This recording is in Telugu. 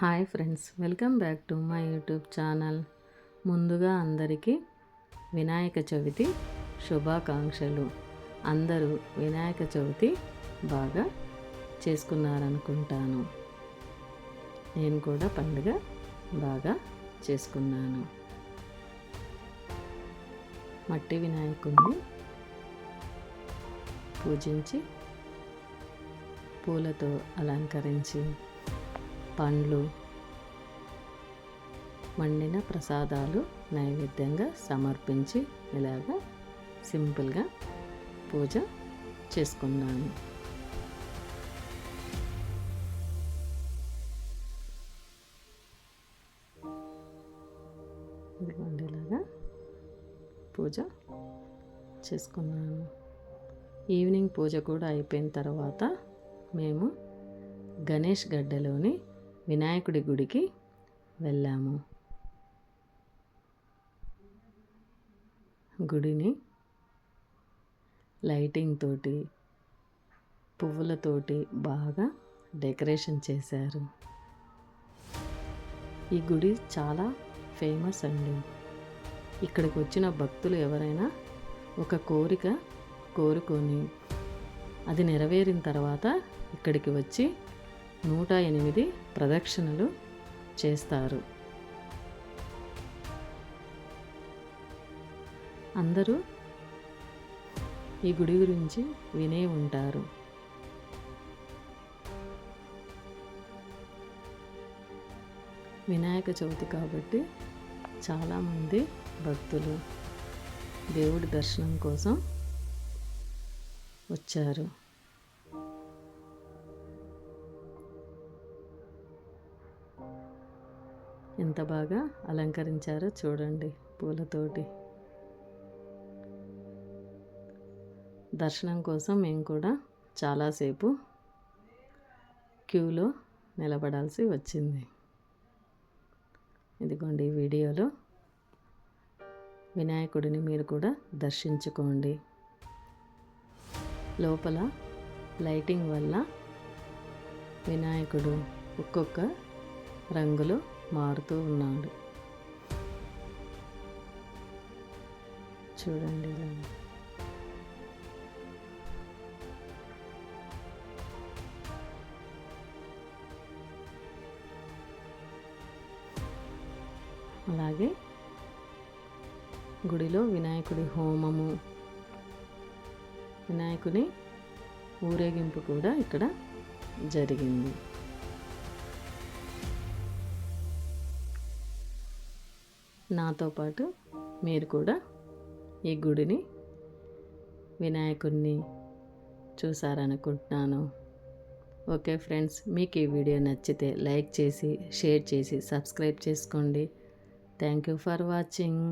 Hi friends welcome back to my YouTube channel. ముందుగా అందరికీ వినాయక చవితి శుభాకాంక్షలు. అందరూ వినాయక చవితి బాగా చేసుకున్నారనుకుంటాను. నేను కూడా పండుగ బాగా చేసుకున్నాను. మట్టి వినాయకుడిని పూజించి పూలతో అలంకరించి పండ్లు వండిన ప్రసాదాలు నైవేద్యంగా సమర్పించి ఇలాగ సింపుల్గా పూజ చేసుకున్నాను. ఇదిగోండి ఇలాగా పూజ చేసుకున్నాను. ఈవినింగ్ పూజ కూడా అయిపోయిన తర్వాత మేము గణేష్ గడ్డలోని వినాయకుడి గుడికి వెళ్ళాము. గుడిని లైటింగ్ తోటి పువ్వులతోటి బాగా డెకరేషన్ చేశారు. ఈ గుడి చాలా ఫేమస్ అండి. ఇక్కడికి వచ్చిన భక్తులు ఎవరైనా ఒక కోరిక కోరుకొని అది నెరవేరిన తర్వాత ఇక్కడికి వచ్చి నూట ఎనిమిది ప్రదక్షిణలు చేస్తారు. అందరూ ఈ గుడి గురించి వినే ఉంటారు. వినాయక చవితి కాబట్టి చాలామంది భక్తులు దేవుడి దర్శనం కోసం వచ్చారు. ఎంత బాగా అలంకరించారో చూడండి పూలతోటి. దర్శనం కోసం మేము కూడా చాలాసేపు క్యూలో నిలబడాల్సి వచ్చింది. ఇదిగోండి ఈ వీడియోలో వినాయకుడిని మీరు కూడా దర్శించుకోండి. లోపల లైటింగ్ వల్ల వినాయకుడు ఒక్కొక్క రంగులో మారుతూ ఉన్నాడు చూడండి అలాగే గుడిలో వినాయకుడి హోమము వినాయకుని ఊరేగింపు కూడా ఇక్కడ జరిగింది. నాతో పాటు మీరు కూడా ఈ గుడిని వినాయకుడిని చూసారనుకుంటున్నాను. ఓకే ఫ్రెండ్స్ మీకు ఈ వీడియో నచ్చితే లైక్ చేసి షేర్ చేసి సబ్స్క్రైబ్ చేసుకోండి. Thank you for watching.